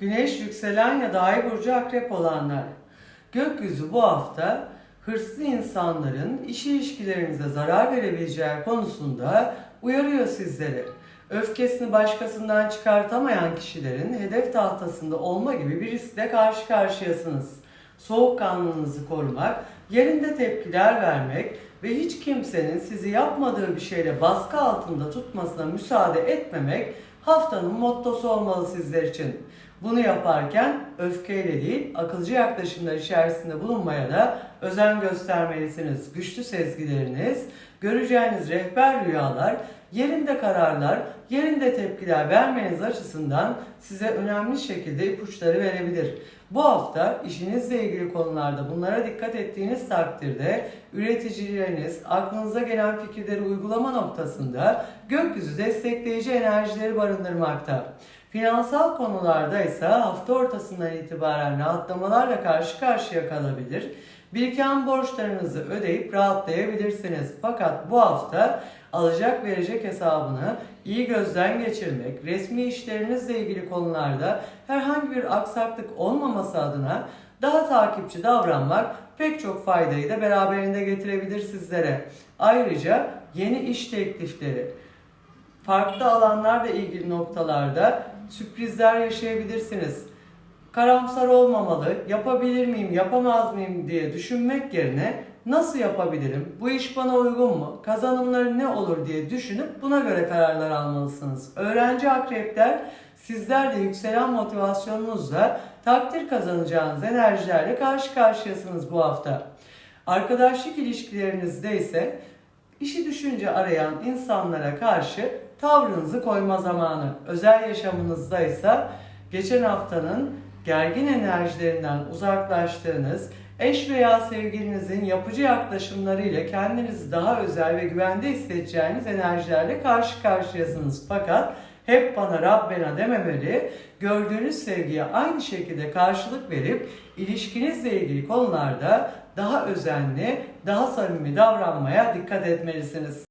Güneş yükselen ya da ay burcu akrep olanlar. Gökyüzü bu hafta hırslı insanların iş ilişkilerinize zarar verebileceği konusunda uyarıyor sizleri. Öfkesini başkasından çıkartamayan kişilerin hedef tahtasında olma gibi bir riskle karşı karşıyasınız. Soğukkanlılığınızı korumak, yerinde tepkiler vermek ve hiç kimsenin sizi yapmadığı bir şeyle baskı altında tutmasına müsaade etmemek haftanın mottosu olmalı sizler için. Bunu yaparken öfkeyle değil, akılcı yaklaşımlar içerisinde bulunmaya da özen göstermelisiniz. Güçlü sezgileriniz, göreceğiniz rehber rüyalar, yerinde kararlar, yerinde tepkiler vermeniz açısından size önemli şekilde ipuçları verebilir. Bu hafta işinizle ilgili konularda bunlara dikkat ettiğiniz takdirde üreticileriniz aklınıza gelen fikirleri uygulama noktasında gökyüzü destekleyici enerjileri barındırmakta. Finansal konularda ise hafta ortasından itibaren rahatlamalarla karşı karşıya kalabilir. Biriken borçlarınızı ödeyip rahatlayabilirsiniz. Fakat bu hafta alacak verecek hesabını iyi gözden geçirmek, resmi işlerinizle ilgili konularda herhangi bir aksaklık olmaması adına daha takipçi davranmak pek çok faydayı da beraberinde getirebilir sizlere. Ayrıca yeni iş teklifleri, farklı alanlarla ilgili noktalarda sürprizler yaşayabilirsiniz. Karamsar olmamalı, yapabilir miyim, yapamaz mıyım diye düşünmek yerine nasıl yapabilirim, bu iş bana uygun mu, kazanımları ne olur diye düşünüp buna göre kararlar almalısınız. Öğrenci akrepler sizler de yükselen motivasyonunuzla takdir kazanacağınız enerjilerle karşı karşıyasınız bu hafta. Arkadaşlık ilişkilerinizde ise işi düşünce arayan insanlara karşı tavrınızı koyma zamanı. Özel yaşamınızda ise geçen haftanın gergin enerjilerinden uzaklaştığınız, eş veya sevgilinizin yapıcı yaklaşımlarıyla kendinizi daha özel ve güvende hissedeceğiniz enerjilerle karşı karşıyasınız. Fakat hep bana Rabbena dememeli, gördüğünüz sevgiye aynı şekilde karşılık verip ilişkinizle ilgili konularda daha özenli, daha samimi davranmaya dikkat etmelisiniz.